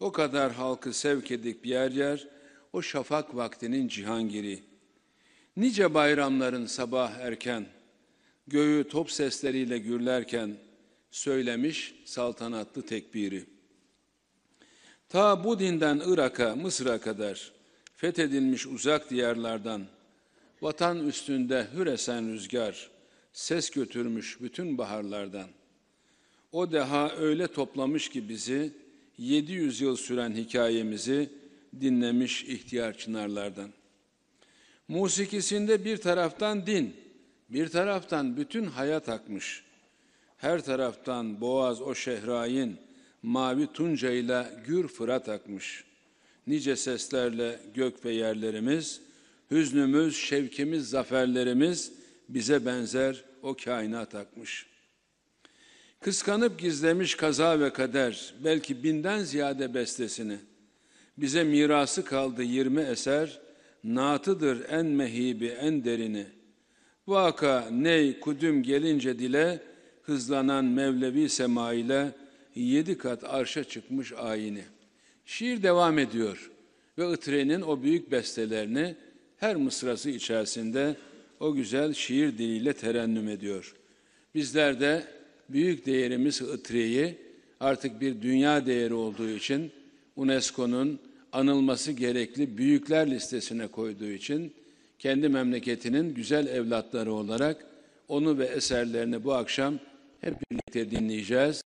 O kadar halkı sevk edip yer yer, o şafak vaktinin cihangiri. Nice bayramların sabah erken, göğü top sesleriyle gürlerken, söylemiş saltanatlı tekbiri. Ta bu dinden Irak'a, Mısır'a kadar fethedilmiş uzak diyarlardan, vatan üstünde hür esen rüzgar, ses götürmüş bütün baharlardan. O deha öyle toplamış ki bizi, 700 yıl süren hikayemizi dinlemiş ihtiyar çınarlardan. Musikisinde bir taraftan din, bir taraftan bütün hayat akmış. Her taraftan boğaz o şehrayin, mavi tunca ile gür fırat akmış. Nice seslerle gök ve yerlerimiz, hüznümüz, şevkimiz, zaferlerimiz bize benzer o kainat akmış.'' Kıskanıp gizlemiş kaza ve kader, belki binden ziyade bestesini. Bize mirası kaldı yirmi eser, natıdır en mehibi, en derini. Vaka, ney, kudüm gelince dile, hızlanan Mevlevi sema ile yedi kat arşa çıkmış ayini. Şiir devam ediyor ve Itre'nin o büyük bestelerini her mısrası içerisinde o güzel şiir diliyle terennüm ediyor. Bizler de büyük değerimiz Itri'yi artık bir dünya değeri olduğu için UNESCO'nun anılması gerekli büyükler listesine koyduğu için kendi memleketinin güzel evlatları olarak onu ve eserlerini bu akşam hep birlikte dinleyeceğiz.